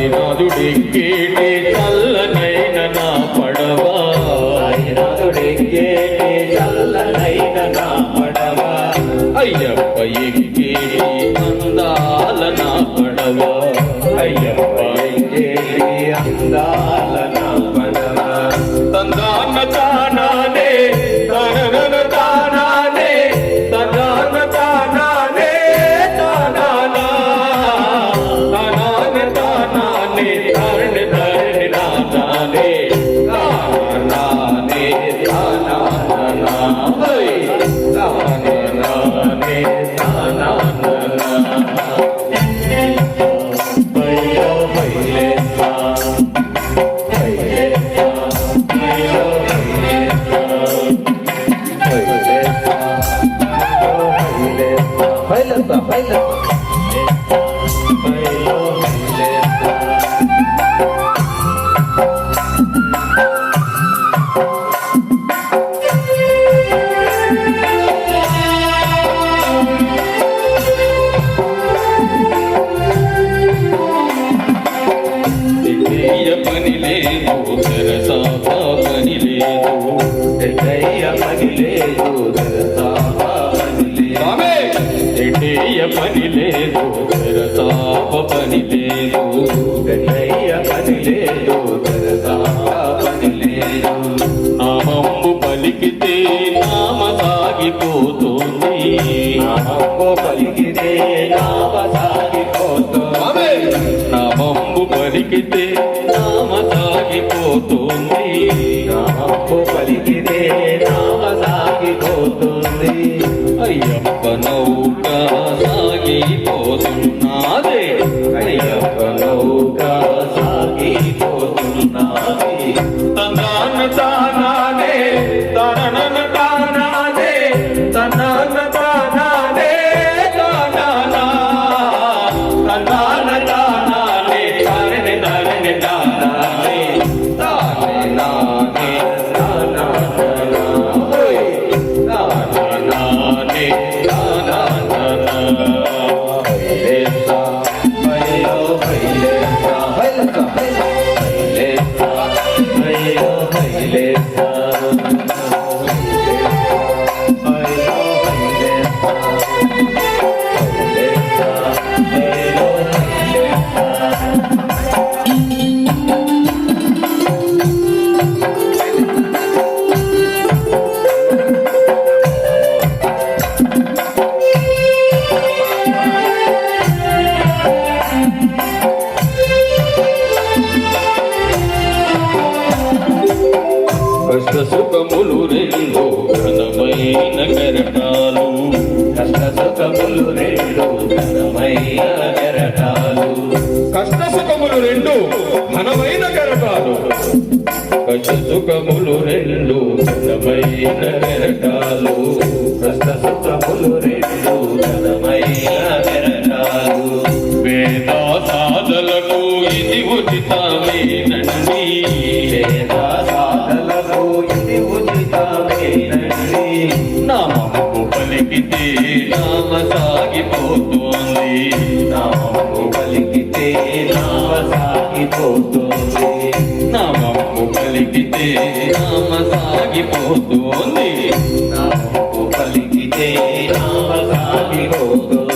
సాయినాథుడెక్కేటి చల్లనైన నా పడవ. సాయినాథుడెక్కేటి చల్లనైన నా పడవ. అయ్యప్ప ఎక్కేటి అందాల నా పడవ. అయ్యప్ప ఎక్కేటి అందాల తందాన్న Baila, baila. పని లేదు. గన్నయ్య పని లేదు. పని లేదు. నామమ్ము పలికితే నామ సాగిపోతుంది. నామమ్ము పలికితే నామ సాగిపోతుంది. నామమ్ము పలికితే నామ సాగిపోతుంది. నామమ్ము పలికితే నామ సాగిపోతుంది. అయ్యప్ప నౌక సాగిపో కష్ట సుఖములు రెండు ఘనమైన కెరటాలు. కష్ట సుఖములు రెండు ఘనమైన కెరటాలు. కష్ట సుఖములు రెండు ఘనమైన కెరటాలు. వేద సాధలకు ఇది ఉచితమేనండి పలికితే నామ సాగిపోతుంది నామము పలికితే నామ సాగిపోతుంది నామము పలికితే నామ సాగిపోతుంది నామము పలికితే నామ సాగిపోతుంది